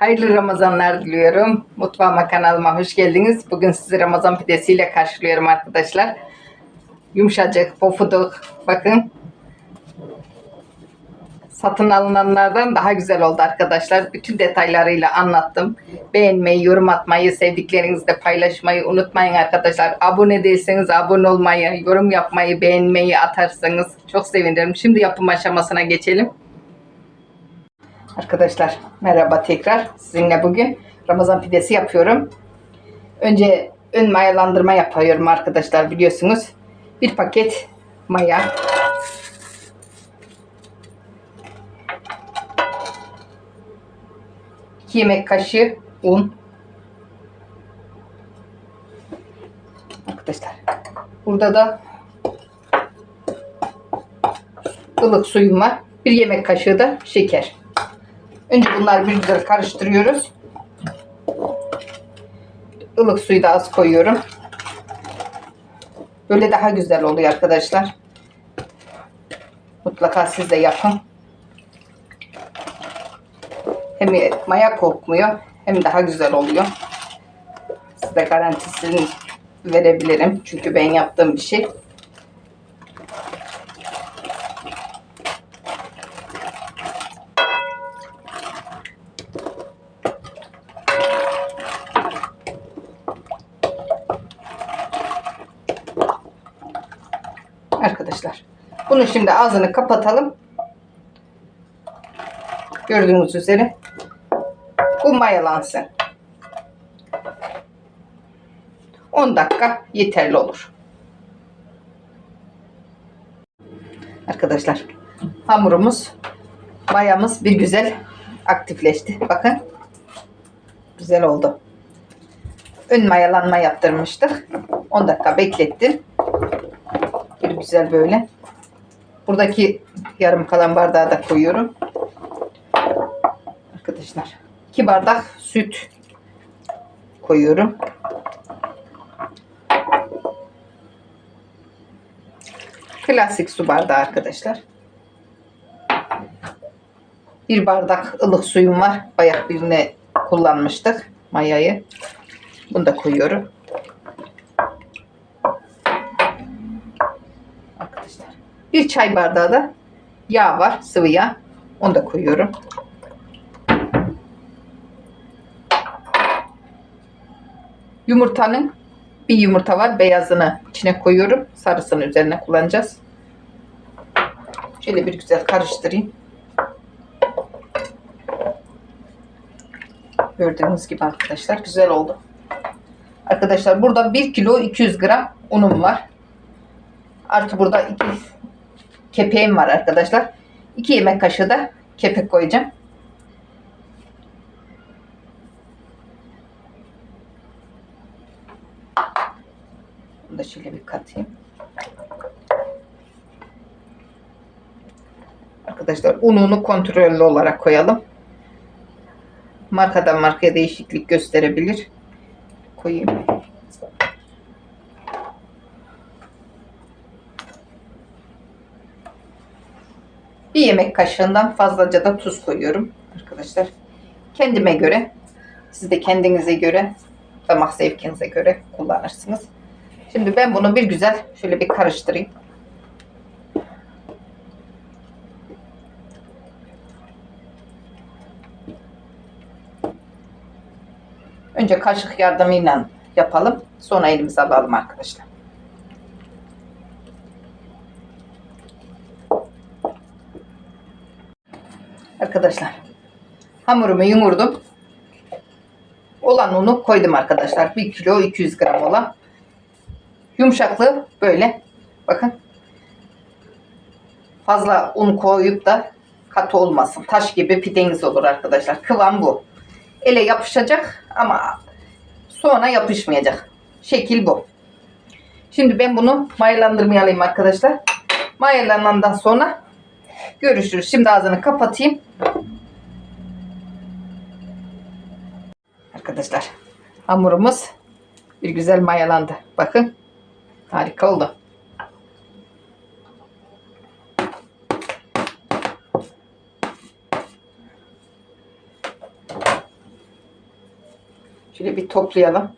Hayırlı Ramazanlar diliyorum. Mutfağıma kanalıma hoş geldiniz. Bugün sizi Ramazan pidesiyle karşılıyorum arkadaşlar. Yumuşacık, pofuduk. Bakın. Satın alınanlardan daha güzel oldu arkadaşlar. Bütün detaylarıyla anlattım. Beğenmeyi, yorum atmayı, sevdiklerinizle paylaşmayı unutmayın arkadaşlar. Abone değilseniz abone olmayı, yorum yapmayı, beğenmeyi atarsanız çok sevinirim. Şimdi yapım aşamasına geçelim. Arkadaşlar merhaba tekrar. Sizinle bugün Ramazan pidesi yapıyorum. Önce ön mayalandırma yapıyorum arkadaşlar biliyorsunuz. Bir paket maya. İki yemek kaşığı un. Arkadaşlar burada da ılık suyum var. Bir yemek kaşığı da şeker. Önce bunları bir karıştırıyoruz. Ilık suyu da az koyuyorum. Böyle daha güzel oluyor arkadaşlar. Mutlaka siz de yapın. Hem maya kokmuyor hem daha güzel oluyor. Size garantisini verebilirim. Çünkü ben yaptığım bir şey. Arkadaşlar. Bunu şimdi ağzını kapatalım. Gördüğünüz üzere. Bu mayalansın. 10 dakika yeterli olur. Arkadaşlar hamurumuz mayamız bir güzel aktifleşti. Bakın. Güzel oldu. Ön mayalanma yaptırmıştık. 10 dakika beklettim. Bir güzel böyle. Buradaki yarım kalan bardağı da koyuyorum. Arkadaşlar. 2 bardak süt koyuyorum. Klasik su bardağı arkadaşlar. Bir bardak ılık suyum var. Bayağı birine kullanmıştık mayayı. Bunu da koyuyorum. Arkadaşlar. Bir çay bardağı da yağ var. Sıvı yağ. Onu da koyuyorum. Yumurtanın bir yumurta var. Beyazını içine koyuyorum. Sarısını üzerine kullanacağız. Şöyle bir güzel karıştırayım. Gördüğünüz gibi arkadaşlar güzel oldu. Arkadaşlar burada 1 kilo 200 gram unum var. Artı burada 2 kepeğim var arkadaşlar. 2 yemek kaşığı da kepek koyacağım. Bunu da şöyle bir katayım. Arkadaşlar ununu kontrollü olarak koyalım. Markadan markaya değişiklik gösterebilir. Koyayım. Bir yemek kaşığından fazlaca da tuz koyuyorum arkadaşlar. Kendime göre, siz de kendinize göre, damak zevkinize göre kullanırsınız. Şimdi ben bunu bir güzel şöyle bir karıştırayım. Önce kaşık yardımıyla yapalım. Sonra elimize alalım arkadaşlar. Arkadaşlar hamurumu yumurdum. Olan unu koydum arkadaşlar. 1 kilo 200 gram olan. Yumuşaklığı böyle. Bakın. Fazla un koyup da katı olmasın. Taş gibi pideniz olur arkadaşlar. Kıvam bu. Ele yapışacak ama sonra yapışmayacak. Şekil bu. Şimdi ben bunu mayalandırmaya alayım arkadaşlar. Mayalanandan sonra görüşürüz. Şimdi ağzını kapatayım. Arkadaşlar hamurumuz bir güzel mayalandı. Bakın harika oldu. Şöyle bir toplayalım.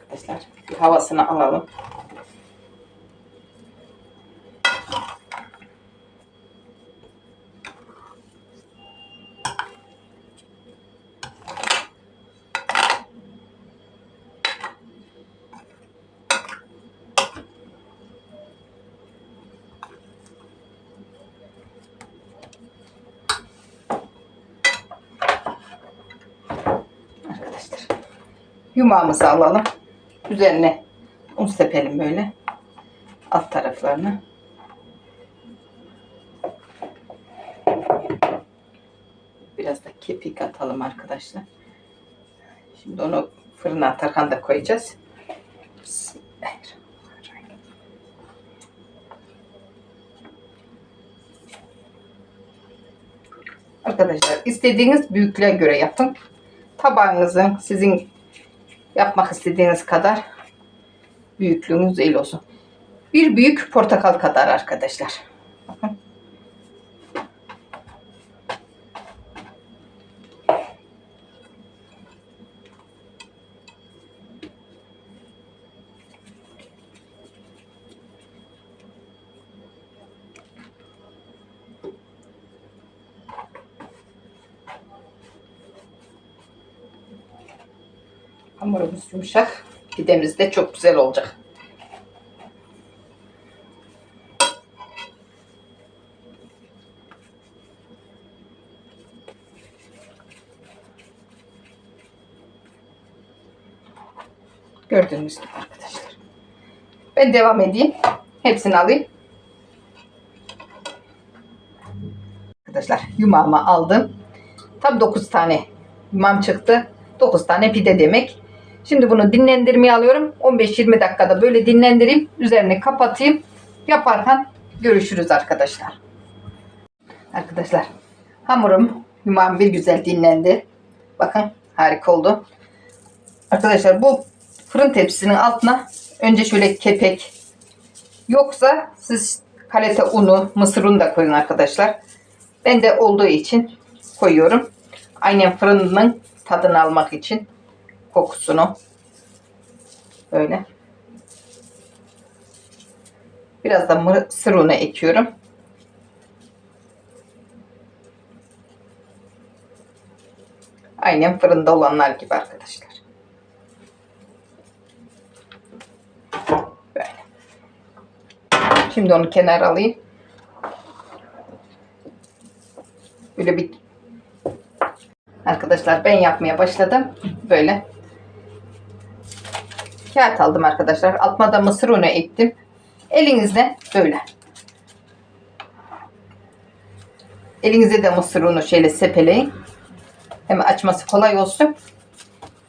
Arkadaşlar bir havasını alalım. Yumağımızı alalım. Üzerine un sepelim böyle. Alt taraflarını. Biraz da kepik atalım arkadaşlar. Şimdi onu fırına atarken da koyacağız. Arkadaşlar istediğiniz büyüklüğe göre yapın. Tabağınızın sizin yapmak istediğiniz kadar büyüklüğünüz değil olsun. Bir büyük portakal kadar arkadaşlar. Hamurumuz yumuşak. Pidemiz de çok güzel olacak. Gördüğünüz gibi arkadaşlar. Ben devam edeyim. Hepsini alayım. Arkadaşlar yumağımı aldım. Tam 9 tane yumağım çıktı. 9 tane pide demek. Şimdi bunu dinlendirmeye alıyorum. 15-20 dakikada böyle dinlendireyim. Üzerini kapatayım. Yaparken görüşürüz arkadaşlar. Arkadaşlar hamurum yumağım bir güzel dinlendi. Bakın harika oldu. Arkadaşlar bu fırın tepsisinin altına önce şöyle kepek yoksa siz kalete unu, mısır unu da koyun arkadaşlar. Ben de olduğu için koyuyorum. Aynen fırının tadını almak için kokusunu böyle biraz da mısır unu ekiyorum. Aynen fırında olanlar gibi arkadaşlar. Böyle. Şimdi onu kenara alayım. Böyle bir Arkadaşlar ben yapmaya başladım. Böyle. Kağıt aldım arkadaşlar. Altına da mısır unu ektim. Elinizde böyle. Elinize de mısır unu şöyle sepeleyin. Hem açması kolay olsun.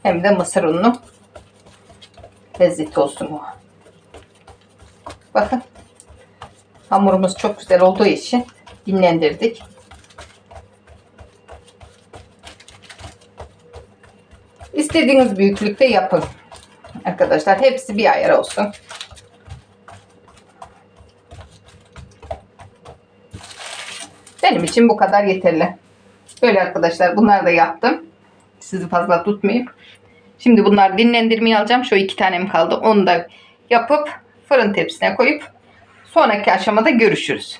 Hem de mısır ununu lezzeti olsun o. Bakın. Hamurumuz çok güzel olduğu için dinlendirdik. İstediğiniz büyüklükte yapın. Arkadaşlar hepsi bir ayar olsun. Benim için bu kadar yeterli. Böyle arkadaşlar bunları da yaptım. Sizi fazla tutmayayım. Şimdi bunları dinlendirmeye alacağım. Şu iki tanem kaldı. Onu da yapıp fırın tepsisine koyup sonraki aşamada görüşürüz.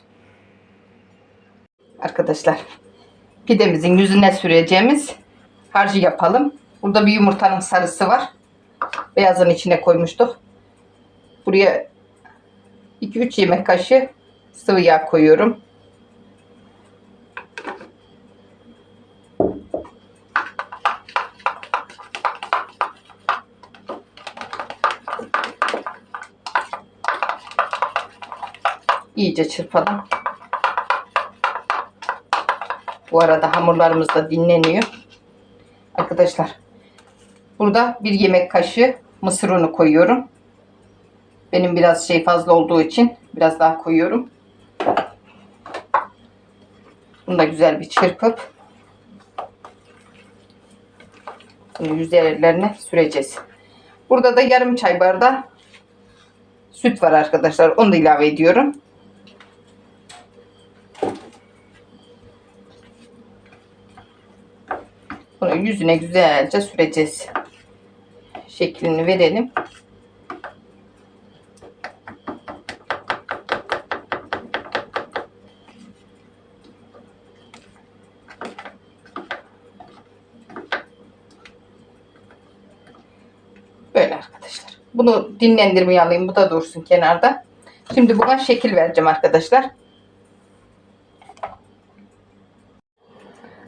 Arkadaşlar pidemizin yüzüne süreceğimiz harcı yapalım. Burada bir yumurtanın sarısı var. Beyazın içine koymuştuk. Buraya 2-3 yemek kaşığı sıvı yağ koyuyorum. İyice çırpalım. Bu arada hamurlarımız da dinleniyor. Arkadaşlar burada bir yemek kaşığı mısır unu koyuyorum. Benim biraz şey fazla olduğu için biraz daha koyuyorum. Bunu da güzel bir çırpıp bunu üzerlerine süreceğiz. Burada da yarım çay bardağı süt var arkadaşlar. Onu da ilave ediyorum. Bunu yüzüne güzelce süreceğiz. Şeklini verelim. Böyle arkadaşlar. Bunu dinlendirmeye alayım. Bu da dursun kenarda. Şimdi buna şekil vereceğim arkadaşlar.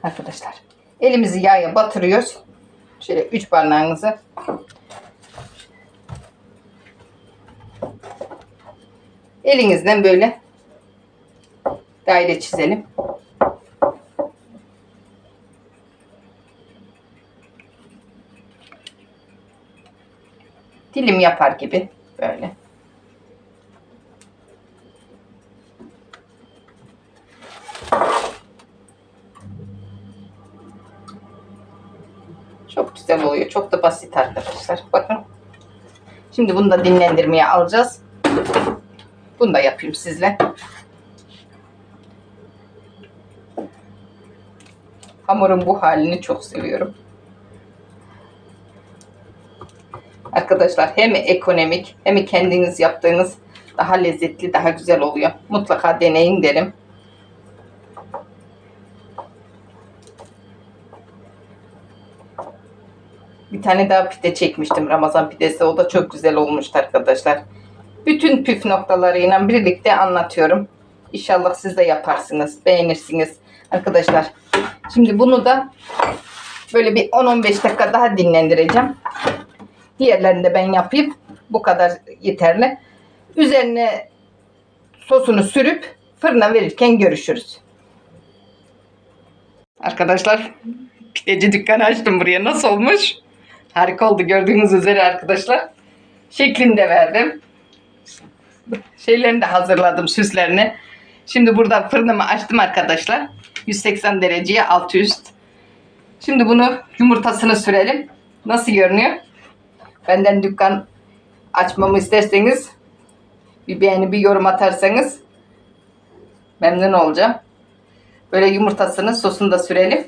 Arkadaşlar. Elimizi yağa batırıyoruz. Şöyle üç parmağınızı. Elinizden böyle daire çizelim. Dilim yapar gibi böyle. Çok güzel oluyor. Çok da basit arkadaşlar. Bakın. Şimdi bunu da dinlendirmeye alacağız. Bunu da yapayım sizle. Hamurun bu halini çok seviyorum. Arkadaşlar hem ekonomik hem kendiniz yaptığınız daha lezzetli, daha güzel oluyor. Mutlaka deneyin derim. Bir tane daha pide çekmiştim Ramazan pidesi. O da çok güzel olmuştu arkadaşlar. Bütün püf noktalarıyla birlikte anlatıyorum. İnşallah siz de yaparsınız, beğenirsiniz. Arkadaşlar şimdi bunu da böyle bir 10-15 dakika daha dinlendireceğim. Diğerlerini de ben yapayım. Bu kadar yeterli. Üzerine sosunu sürüp fırına verirken görüşürüz. Arkadaşlar pideci dükkanı açtım buraya. Nasıl olmuş? Harika oldu gördüğünüz üzere arkadaşlar. Şeklini de verdim. Şeylerini de hazırladım süslerini. Şimdi burada fırınımı açtım arkadaşlar. 180 dereceye alt üst. Şimdi bunu yumurtasını sürelim. Nasıl görünüyor? Benden dükkan açmamı isterseniz bir beğeni bir yorum atarsanız memnun olacağım. Böyle yumurtasını sosunu da sürelim.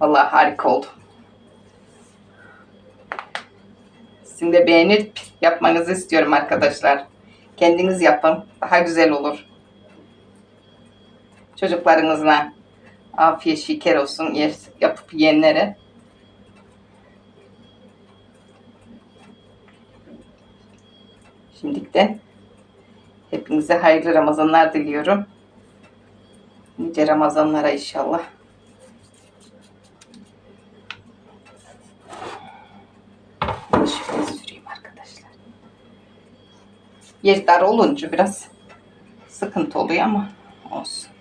Vallahi harika oldu. Sizin de beğenip yapmanızı istiyorum arkadaşlar. Kendiniz yapın. Daha güzel olur. Çocuklarınızla afiyet şeker olsun yapıp yiyenlere. Şimdilikten hepinize hayırlı Ramazanlar diliyorum. Nice Ramazanlara inşallah. Bunu Şöyle süreyim arkadaşlar. Yer dar olunca biraz sıkıntı oluyor ama olsun.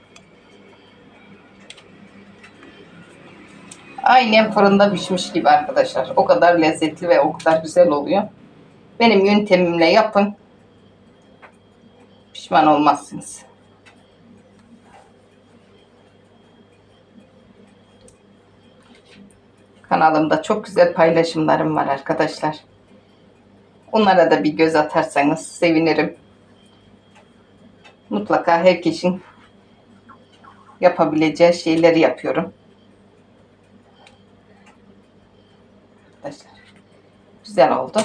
Aynen fırında pişmiş gibi arkadaşlar. O kadar lezzetli ve o kadar güzel oluyor. Benim yöntemimle yapın. Pişman olmazsınız. Kanalımda çok güzel paylaşımlarım var arkadaşlar. Onlara da bir göz atarsanız sevinirim. Mutlaka herkesin yapabileceği şeyleri yapıyorum. Arkadaşlar güzel oldu.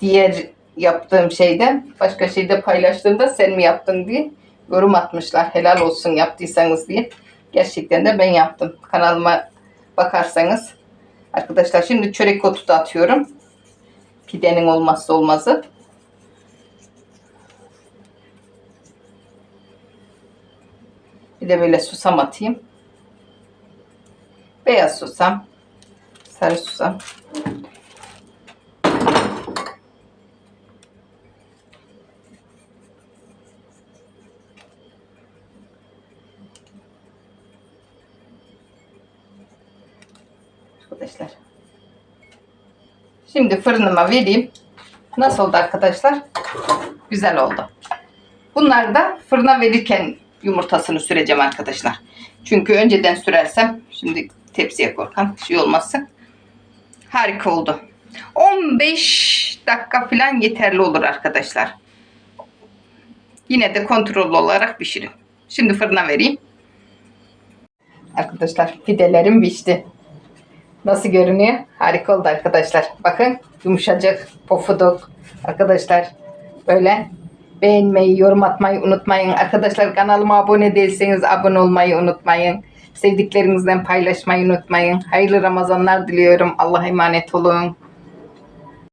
Diğer yaptığım şeyde başka şeyde paylaştığımda sen mi yaptın diye yorum atmışlar. Helal olsun yaptıysanız diye. Gerçekten de ben yaptım. Kanalıma bakarsanız. Arkadaşlar şimdi çörek otu da atıyorum. Pidenin olmazsa olmazı. Bir de böyle susam atayım. Beyaz susam. Sarı susam. Arkadaşlar. Şimdi fırınıma vereyim. Nasıl oldu arkadaşlar? Güzel oldu. Bunları da fırına verirken yumurtasını süreceğim arkadaşlar. Çünkü önceden sürersem şimdi tepsiye korkan şey olmasın. Harika oldu. 15 dakika falan yeterli olur arkadaşlar. Yine de kontrollü olarak pişirin. Şimdi fırına vereyim. Arkadaşlar pidelerim pişti. Nasıl görünüyor? Harika oldu arkadaşlar. Bakın yumuşacık, pofuduk. Arkadaşlar böyle beğenmeyi, yorum atmayı unutmayın. Arkadaşlar kanalıma abone değilseniz abone olmayı unutmayın. Sevdiklerinizden paylaşmayı unutmayın. Hayırlı Ramazanlar diliyorum. Allah'a emanet olun.